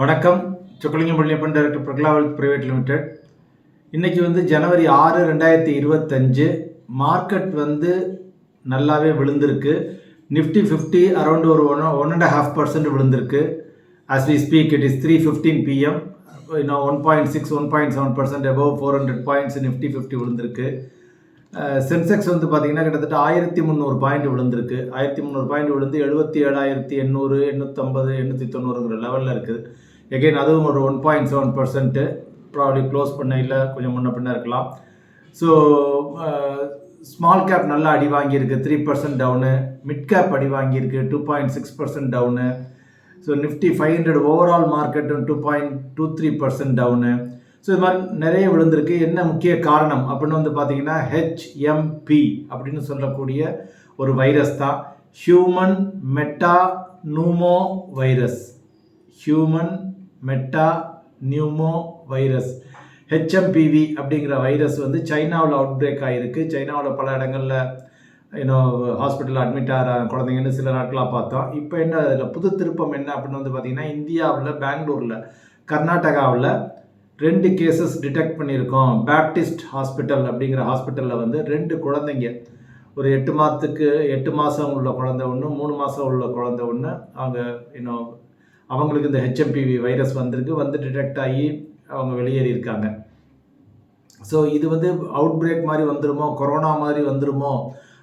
வணக்கம். Chockalingam Palliappan director wealth private limited இன்றைக்கி வந்து ஜனவரி ஆறு ரெண்டாயிரத்தி இருபத்தஞ்சு. மார்க்கெட் வந்து நல்லாவே விழுந்திருக்கு. நிஃப்டி ஃபிஃப்டி அரௌண்ட் ஒரு one one and half percent விழுந்திருக்கு. As we speak it is three fifteen PM இன்னும் one point six one point seven percent above four hundred points Nifty fifty விழுந்திருக்கு. சென்செக்ஸ் வந்து பார்த்தீங்கன்னா கிட்டத்தட்ட ஆயிரத்தி முந்நூறு பாயிண்ட் விழுந்திருக்கு. ஆயிரத்தி முந்நூறு பாயிண்ட் விழுந்து எழுபத்தி ஏழாயிரத்தி எண்ணூறு எண்ணூற்றம்பது எண்ணூற்றி தொண்ணூறுங்கிற லெவலில் இருக்குது எகைன் அதுவும் ஒரு one point seven percent probably close பண்ண இல்லை கொஞ்சம் முன்ன பின்ன இருக்கலாம். ஸோ ஸ்மால் கேப் நல்லா அடி வாங்கியிருக்கு. Three percent down mid cap அடி வாங்கியிருக்கு. Two point six percent down so Nifty five hundred overall மார்க்கெட்டும் two point two three percent down so இது மாதிரி நிறைய விழுந்திருக்கு. என்ன முக்கிய காரணம்? அப்படின்னு வந்து பார்த்தீங்கன்னா ஹெச்எம்பி அப்படின்னு சொல்லக்கூடிய ஒரு வைரஸ் தான். Human metapneumovirus human metapneumovirus HMPV அப்படிங்கிற வைரஸ் வந்து சைனாவில் அவுட் பிரேக் ஆகிருக்கு சைனாவில் பல இடங்களில் இன்னும் ஹாஸ்பிட்டலில் அட்மிட் ஆகிற குழந்தைங்கன்னு சில நாட்களாக பார்த்தோம். இப்போ என்ன அதில் புது திருப்பம் என்ன அப்படின்னு வந்து பார்த்திங்கன்னா இந்தியாவில் பெங்களூரில் கர்நாடகாவில் ரெண்டு கேசஸ் டிடெக்ட் பண்ணியிருக்கோம். பேப்டிஸ்ட் ஹாஸ்பிட்டல் அப்படிங்கிற ஹாஸ்பிட்டலில் வந்து ரெண்டு குழந்தைங்க. ஒரு எட்டு மாதத்துக்கு எட்டு மாதம் உள்ள குழந்தை ஒன்று மூணு மாதம் உள்ள குழந்தை ஒன்று அவங்க இன்னும் அவங்களுக்கு இந்த ஹெச்எம்பிவி வைரஸ் வந்திருக்கு. வந்து டிடெக்ட் ஆகி அவங்க வெளியேறியிருக்காங்க ஸோ இது வந்து அவுட் பிரேக் மாதிரி வந்துருமோ கொரோனா மாதிரி வந்துருமோ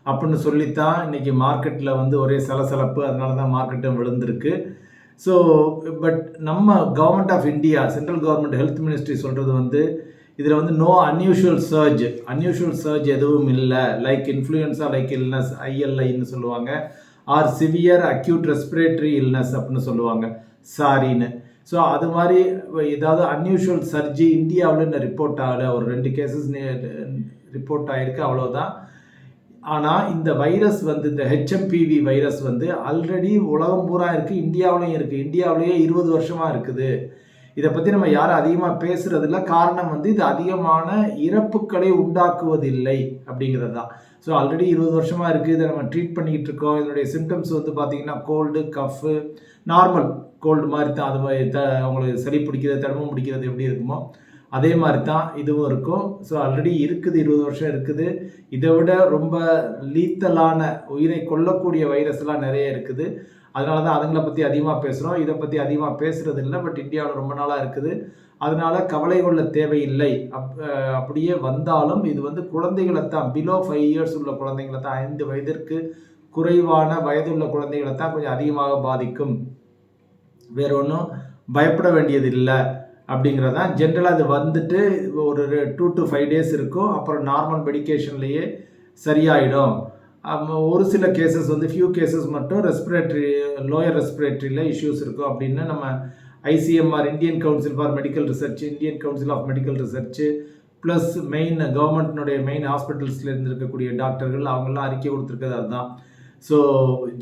அப்படின்னு சொல்லித்தான் இன்றைக்கி மார்க்கெட்டில் வந்து ஒரே சலசலப்பு. அதனால தான் மார்க்கெட்டும் விழுந்திருக்கு. ஸோ பட் நம்ம government of India central government health ministry சொல்கிறது வந்து இதில் வந்து no unusual surge unusual surge எதுவும் இல்லை. லைக் இன்ஃப்ளூயன்ஸா லைக் இல்னஸ் ஐஎல்ஐன்னு சொல்லுவாங்க. Or severe acute respiratory illness அப்படின்னு சொல்லுவாங்க. சாரின்னு ஸோ அது மாதிரி ஏதாவது அன்யூஷுவல் சர்ஜி இந்தியாவில் இன்னும் ரிப்போர்ட் ஆகலை. ஒரு ரெண்டு கேசஸ் ரிப்போர்ட் ஆகிருக்கு அவ்வளோதான் ஆனால் இந்த வைரஸ் வந்து இந்த ஹெச்எம்பிவி வைரஸ் வந்து ஆல்ரெடி உலகம் பூரா இருக்குது இந்தியாவிலையும் இருக்குது இந்தியாவிலேயே இருபது வருஷமாக இருக்குது. இதை பற்றி நம்ம யாரும் அதிகமாக பேசுகிறதில்ல காரணம் வந்து இது அதிகமான இறப்புகளை உண்டாக்குவதில்லை அப்படிங்கிறது தான். ஸோ ஆல்ரெடி இருபது வருஷமாக இருக்குது இதை நம்ம ட்ரீட் பண்ணிக்கிட்டு இருக்கோம். இதனுடைய சிம்டம்ஸ் வந்து பார்த்திங்கன்னா கோல்டு கஃப்பு நார்மல் கோல்டு மாதிரி தான். அது மாதிரி த அவங்களுக்கு சளி பிடிக்கிறது தடுமம் பிடிக்கிறது எப்படி இருக்குமோ அதே மாதிரி தான் இதுவும் இருக்கும். ஸோ ஆல்ரெடி இருக்குது இருபது வருஷம் இருக்குது. இதை விட ரொம்ப லீத்தலான உயிரை கொல்லக்கூடிய வைரஸ்லாம் நிறைய இருக்குது. அதனால தான் அதுங்களை பற்றி அதிகமாக பேசுகிறோம் இதை பற்றி அதிகமாக பேசுகிறது இல்லை பட் இந்தியாவில் ரொம்ப நாளாக இருக்குது. அதனால் கவலை கொள்ள தேவையில்லை. அப் அப்படியே வந்தாலும் இது வந்து குழந்தைகளை தான் பிலோ ஃபைவ் இயர்ஸ் உள்ள குழந்தைங்களை தான் ஐந்து வயதிற்கு குறைவான வயதுள்ள குழந்தைகளை தான் கொஞ்சம் அதிகமாக பாதிக்கும். வேற ஒன்றும் பயப்பட வேண்டியது இல்லை அப்படிங்கிறதான் ஜென்ரலாக அது வந்துட்டு ஒரு டூ டு ஃபைவ் டேஸ் இருக்கும். அப்புறம் நார்மல் மெடிக்கேஷன்லேயே சரியாயிடும். ஒரு சில கேசஸ் வந்து ஃபியூ கேசஸ் மட்டும் ரெஸ்பிரேட்டரி லோயர் ரெஸ்பிரேட்டரியில் இஷ்யூஸ் இருக்கும் அப்படின்னு நம்ம ICMR Indian council for medical research Indian council of medical research plus main கவர்மெண்ட்னுடைய main ஹாஸ்பிட்டல்ஸில் இருந்திருக்கக்கூடிய டாக்டர்கள் அவங்கெல்லாம் அறிக்கை கொடுத்துருக்கிறது அதுதான். ஸோ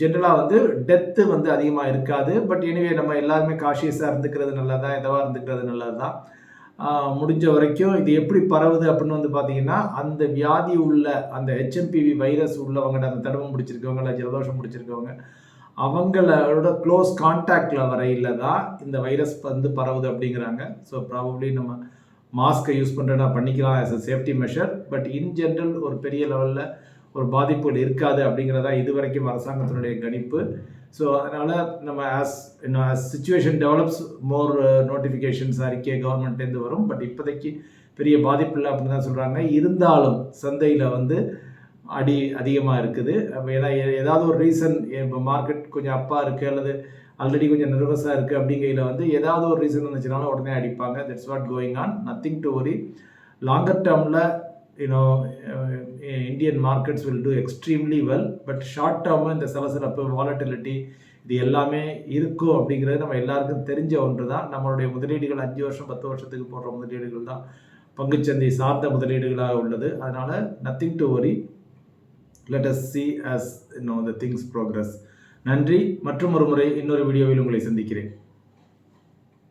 ஜென்ரலாக வந்து டெத்து வந்து அதிகமாக இருக்காது. பட் எனிவே நம்ம எல்லாருமே காஷியஸாக இருந்துக்கிறது நல்லதா எதவாக இருந்துக்கிறது நல்லது தான் முடிஞ்ச வரைக்கும் இது எப்படி பரவுது அப்படின்னு வந்து பார்த்தீங்கன்னா அந்த வியாதி உள்ள அந்த ஹெச்எம்பிவி வைரஸ் உள்ளவங்க அந்த தடுப்பு முடிச்சிருக்கவங்க இல்லை ஜலதோஷம் முடிச்சிருக்கவங்க அவங்களோட க்ளோஸ் கான்டாக்டில் வரையில் தான் இந்த வைரஸ் வந்து பரவுது அப்படிங்கிறாங்க. ஸோ ப்ராபப்ளி நம்ம மாஸ்க்கை யூஸ் பண்ணுறதா பண்ணிக்கலாம் as a safety measure but in general ஒரு பெரிய லெவலில் ஒரு பாதிப்புகள் இருக்காது அப்படிங்கிறதா இது வரைக்கும் அரசாங்கத்தினுடைய கணிப்பு. ஸோ அதனால் நம்ம ஆஸ் இன்னும் as situation develops more notifications அறிக்கை கவர்மெண்ட்லேருந்து வரும். பட் இப்போதைக்கு பெரிய பாதிப்பு இல்லை அப்படின்னு தான் சொல்கிறாங்க இருந்தாலும் சந்தையில் வந்து அடி அதிகமாக இருக்குது. அப்போ ஏன்னா ஏதாவது ஒரு ரீசன் இப்போ மார்க்கெட் கொஞ்சம் அப்பாக இருக்குது அல்லது ஆல்ரெடி கொஞ்சம் நர்வஸாக இருக்குது அப்படிங்கையில் வந்து ஏதாவது ஒரு ரீசன் வந்துச்சுனாலும் உடனே அடிப்பாங்க. That's what going on nothing to worry longer டேர்மில் you know Indian markets will do extremely well but short term இந்த சலசலப்பு வாலட்டிலிட்டி இது எல்லாமே இருக்கும் அப்படிங்கிறது நம்ம எல்லாருக்கும் தெரிஞ்ச ஒன்று தான் நம்மளுடைய முதலீடுகள் அஞ்சு வருஷம் பத்து வருஷத்துக்கு போடுற முதலீடுகள் தான் பங்குச்சந்தை சார்ந்த முதலீடுகளாக உள்ளது. அதனால் nothing to worry let us see as know the things progress நன்றி. மற்றும் ஒரு முறை இன்னொரு வீடியோவில் உங்களை சந்திக்கிறேன்.